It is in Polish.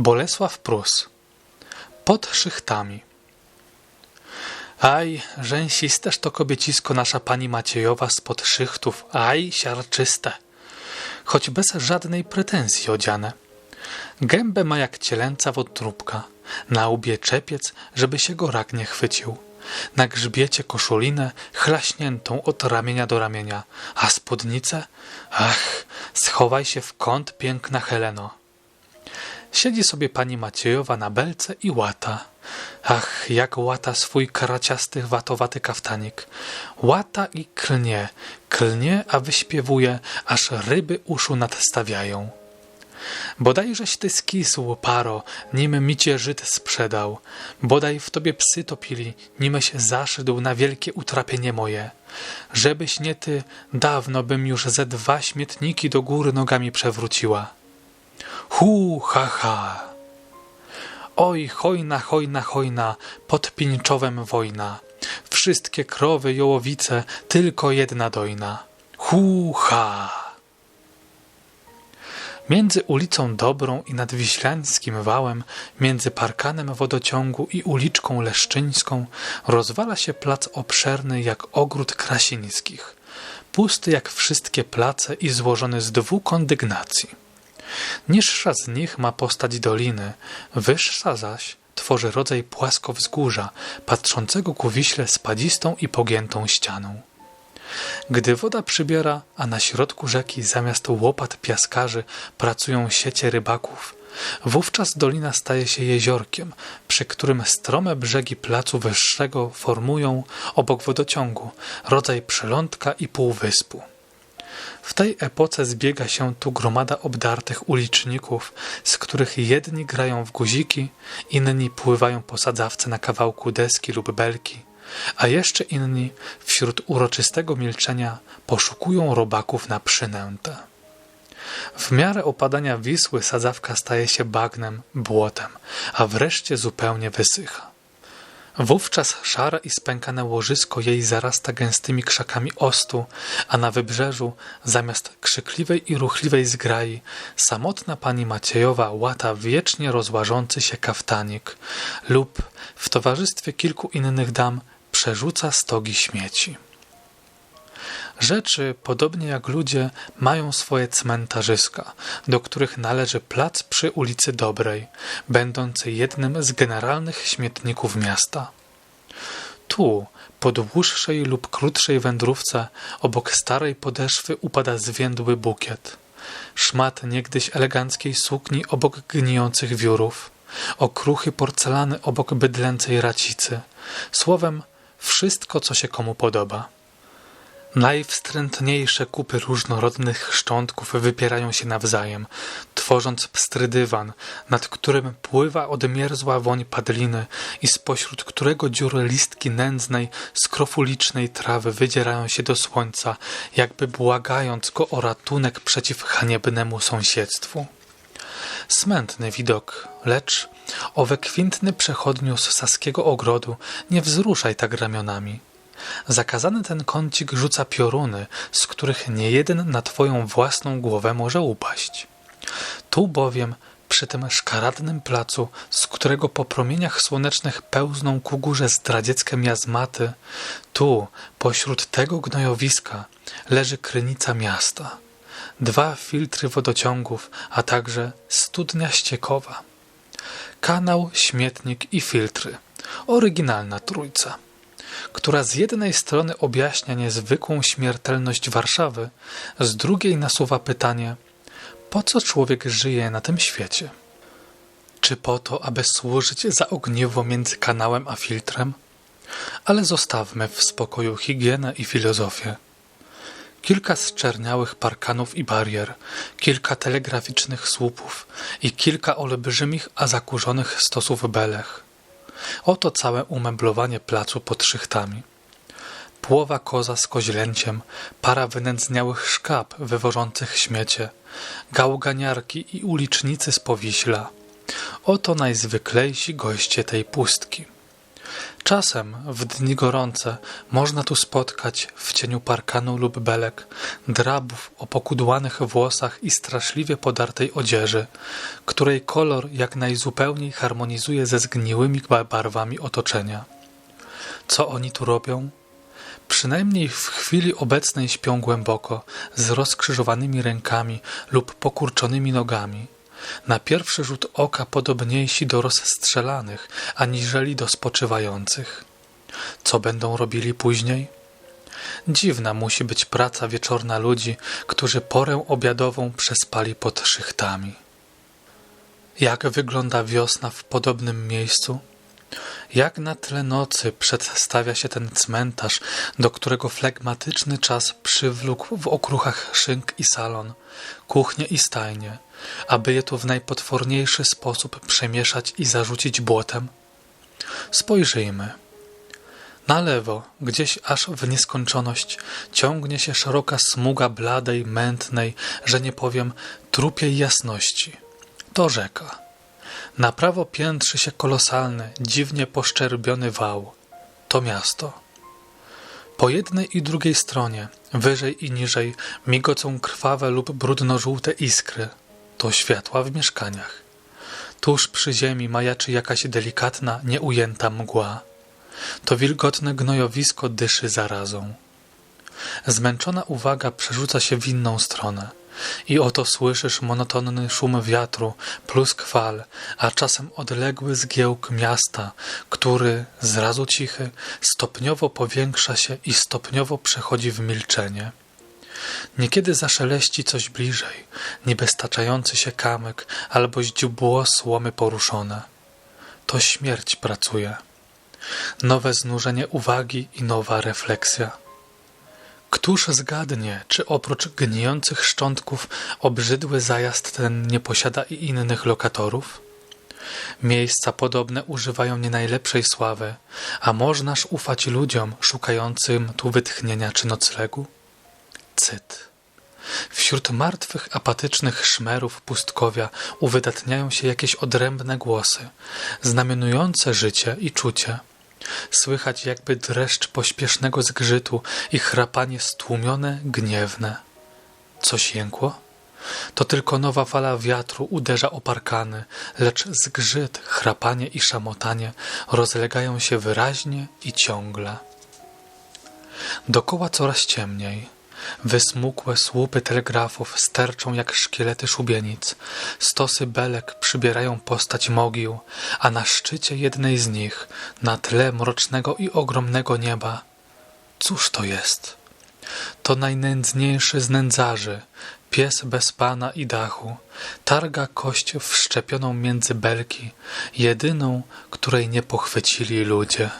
Bolesław Prus Pod szychtami Aj, rzęsisteż to kobiecisko nasza pani Maciejowa spod szychtów, aj, siarczyste, choć bez żadnej pretensji odziane. Gębę ma jak cielęca wątróbka, na łbie czepiec, żeby się go rak nie chwycił. Na grzbiecie koszulinę chlaśniętą od ramienia do ramienia, a spódnicę? Ach, schowaj się w kąt, piękna Heleno. Siedzi sobie pani Maciejowa na belce i łata. Ach, jak łata swój karaciasty, watowaty kaftanik. Łata i klnie, klnie, a wyśpiewuje, aż ryby uszu nadstawiają. Bodajżeś ty skisł, paro, nim mi cię Żyd sprzedał. Bodaj w tobie psy topili, nim się zaszedł na wielkie utrapienie moje. Żebyś nie ty, dawno bym już ze dwa śmietniki do góry nogami przewróciła. Hu, ha, ha. Oj, hojna, hojna, hojna, pod Pińczowem wojna. Wszystkie krowy, jołowice, tylko jedna dojna. Hu, ha. Między ulicą Dobrą i nadwiślańskim wałem, między parkanem wodociągu i uliczką Leszczyńską rozwala się plac obszerny jak ogród Krasińskich, pusty jak wszystkie place i złożony z dwóch kondygnacji. Niższa z nich ma postać doliny, wyższa zaś tworzy rodzaj płaskowzgórza, patrzącego ku Wiśle spadzistą i pogiętą ścianą. Gdy woda przybiera, a na środku rzeki zamiast łopat piaskarzy pracują siecie rybaków, wówczas dolina staje się jeziorkiem, przy którym strome brzegi placu wyższego formują, obok wodociągu, rodzaj przylądka i półwyspu. W tej epoce zbiega się tu gromada obdartych uliczników, z których jedni grają w guziki, inni pływają po sadzawce na kawałku deski lub belki, a jeszcze inni wśród uroczystego milczenia poszukują robaków na przynętę. W miarę opadania Wisły sadzawka staje się bagnem, błotem, a wreszcie zupełnie wysycha. Wówczas szare i spękane łożysko jej zarasta gęstymi krzakami ostu, a na wybrzeżu, zamiast krzykliwej i ruchliwej zgrai, samotna pani Maciejowa łata wiecznie rozłażący się kaftanik lub w towarzystwie kilku innych dam przerzuca stogi śmieci. Rzeczy, podobnie jak ludzie, mają swoje cmentarzyska, do których należy plac przy ulicy Dobrej, będący jednym z generalnych śmietników miasta. Tu, po dłuższej lub krótszej wędrówce, obok starej podeszwy upada zwiędły bukiet. Szmat niegdyś eleganckiej sukni obok gnijących wiórów, okruchy porcelany obok bydlęcej racicy. Słowem, wszystko, co się komu podoba. Najwstrętniejsze kupy różnorodnych szczątków wypierają się nawzajem, tworząc pstry dywan, nad którym pływa odmierzła woń padliny i spośród którego dziury listki nędznej, skrofulicznej trawy wydzierają się do słońca, jakby błagając go o ratunek przeciw haniebnemu sąsiedztwu. Smętny widok, lecz owe kwintny przechodniu z saskiego ogrodu, nie wzruszaj tak ramionami. Zakazany ten kącik rzuca pioruny, z których niejeden na twoją własną głowę może upaść. Tu bowiem, przy tym szkaradnym placu, z którego po promieniach słonecznych pełzną ku górze zdradzieckie miazmaty, tu, pośród tego gnojowiska, leży krynica miasta. Dwa filtry wodociągów, a także studnia ściekowa. Kanał, śmietnik i filtry. Oryginalna trójca która z jednej strony objaśnia niezwykłą śmiertelność Warszawy, z drugiej nasuwa pytanie, po co człowiek żyje na tym świecie? Czy po to, aby służyć za ogniwo między kanałem a filtrem? Ale zostawmy w spokoju higienę i filozofię. Kilka zczerniałych parkanów i barier, kilka telegraficznych słupów i kilka olbrzymich, a zakurzonych stosów belech. Oto całe umeblowanie placu pod szychtami. Płowa koza z koźlęciem, para wynędzniałych szkap wywożących śmiecie, gałganiarki i ulicznicy z Powiśla. Oto najzwyklejsi goście tej pustki. Czasem, w dni gorące, można tu spotkać w cieniu parkanu lub belek drabów o pokudłanych włosach i straszliwie podartej odzieży, której kolor jak najzupełniej harmonizuje ze zgniłymi barwami otoczenia. Co oni tu robią? Przynajmniej w chwili obecnej śpią głęboko, z rozkrzyżowanymi rękami lub pokurczonymi nogami. Na pierwszy rzut oka podobniejsi do rozstrzelanych, aniżeli do spoczywających. Co będą robili później? Dziwna musi być praca wieczorna ludzi, którzy porę obiadową przespali pod szychtami. Jak wygląda wiosna w podobnym miejscu? Jak na tle nocy przedstawia się ten cmentarz, do którego flegmatyczny czas przywlókł w okruchach szynk i salon, kuchnię i stajnie, aby je tu w najpotworniejszy sposób przemieszać i zarzucić błotem? Spojrzyjmy. Na lewo, gdzieś aż w nieskończoność, ciągnie się szeroka smuga bladej, mętnej, że nie powiem, trupiej jasności. To rzeka. Na prawo piętrzy się kolosalny, dziwnie poszczerbiony wał. To miasto. Po jednej i drugiej stronie, wyżej i niżej, migocą krwawe lub brudno-żółte iskry. To światła w mieszkaniach. Tuż przy ziemi majaczy jakaś delikatna, nieujęta mgła. To wilgotne gnojowisko dyszy zarazą. Zmęczona uwaga przerzuca się w inną stronę. I oto słyszysz monotonny szum wiatru, plusk fal, a czasem odległy zgiełk miasta, który, zrazu cichy, stopniowo powiększa się i stopniowo przechodzi w milczenie. Niekiedy zaszeleści coś bliżej, niby staczający się kamyk albo źdźbło słomy poruszone. To śmierć pracuje. Nowe znużenie uwagi i nowa refleksja. Któż zgadnie, czy oprócz gnijących szczątków obrzydły zajazd ten nie posiada i innych lokatorów? Miejsca podobne używają nie najlepszej sławy, a możnaż ufać ludziom szukającym tu wytchnienia czy noclegu? Cyt. Wśród martwych, apatycznych szmerów pustkowia uwydatniają się jakieś odrębne głosy, znamionujące życie i czucie. Słychać jakby dreszcz pośpiesznego zgrzytu i chrapanie stłumione, gniewne. Coś jękło? To tylko nowa fala wiatru uderza o parkany, lecz zgrzyt, chrapanie i szamotanie rozlegają się wyraźnie i ciągle. Dokoła coraz ciemniej. Wysmukłe słupy telegrafów sterczą jak szkielety szubienic. Stosy belek przybierają postać mogił, a na szczycie jednej z nich, na tle mrocznego i ogromnego nieba, cóż to jest? To najnędzniejszy z nędzarzy, pies bez pana i dachu, targa kość wszczepioną między belki, jedyną, której nie pochwycili ludzie.